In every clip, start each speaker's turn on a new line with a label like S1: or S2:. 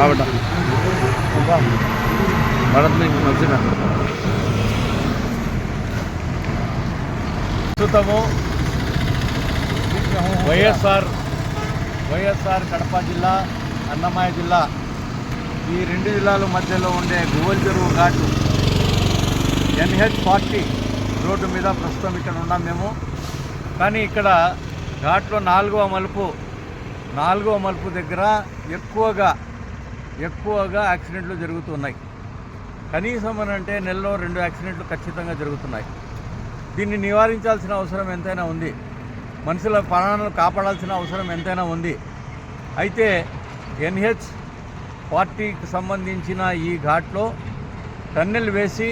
S1: ఆవిడ. భరత్ మీకు
S2: ప్రస్తుతము వైఎస్ఆర్ వైఎస్ఆర్ కడప జిల్లా అన్నమయ్య జిల్లా. ఈ రెండు జిల్లాల మధ్యలో ఉండే గువల్ చెరువు ఘాటు ఎన్హెచ్ ఫార్టీ రోడ్డు మీద ప్రస్తుతం ఇక్కడ ఉన్నాం మేము. కానీ ఇక్కడ ఘాట్లో నాలుగవ మలుపు నాలుగవ మలుపు దగ్గర ఎక్కువగా ఎక్కువగా యాక్సిడెంట్లు జరుగుతున్నాయి. కనీసం అని అంటే నెలలో రెండు యాక్సిడెంట్లు ఖచ్చితంగా జరుగుతున్నాయి. దీన్ని నివారించాల్సిన అవసరం ఎంతైనా ఉంది. మనుషుల ప్రాణాలను కాపాడాల్సిన అవసరం ఎంతైనా ఉంది. అయితే ఎన్హెచ్ పార్టీకి సంబంధించిన ఈ ఘాట్లో టన్నెల్ వేసి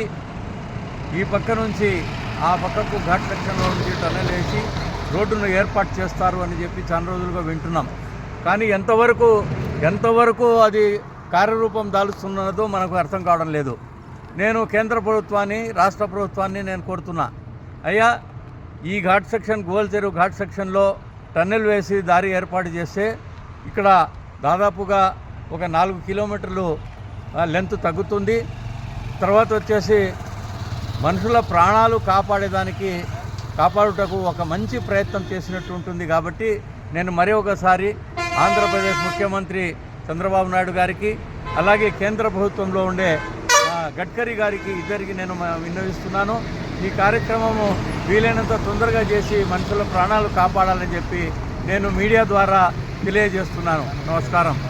S2: ఈ పక్క నుంచి ఆ పక్కకు ఘాట్ సెక్షన్లో నుంచి టన్నెల్ వేసి రోడ్డును ఏర్పాటు చేస్తారు అని చెప్పి చాలా రోజులుగా వింటున్నాం. కానీ ఎంతవరకు ఎంతవరకు అది కార్యరూపం దాలుస్తున్నదో మనకు అర్థం కావడం లేదు. నేను కేంద్ర ప్రభుత్వాన్ని రాష్ట్ర ప్రభుత్వాన్ని నేను కోరుతున్నా. అయ్యా ఈ ఘాట్ సెక్షన్ గోల్ చెరువు ఘాట్ సెక్షన్లో టన్నెల్ వేసి దారి ఏర్పాటు చేస్తే ఇక్కడ దాదాపుగా ఒక నాలుగు కిలోమీటర్లు లెంత్ తగ్గుతుంది. తర్వాత వచ్చేసి మనుషుల ప్రాణాలు కాపాడేదానికి కాపాడుటకు ఒక మంచి ప్రయత్నం చేసినట్టు ఉంటుంది కాబట్టి నేను మరి ఒకసారి ఆంధ్రప్రదేశ్ ముఖ్యమంత్రి చంద్రబాబు నాయుడు గారికి అలాగే కేంద్ర ప్రభుత్వంలో ఉండే గడ్కరీ గారికి ఇద్దరికి నేను మ- విన్నవిస్తున్నాను. ఈ కార్యక్రమము వీలైనంత తొందరగా చేసి మనుషుల ప్రాణాలు కాపాడాలని చెప్పి నేను మీడియా ద్వారా తెలియజేస్తున్నాను. నమస్కారం.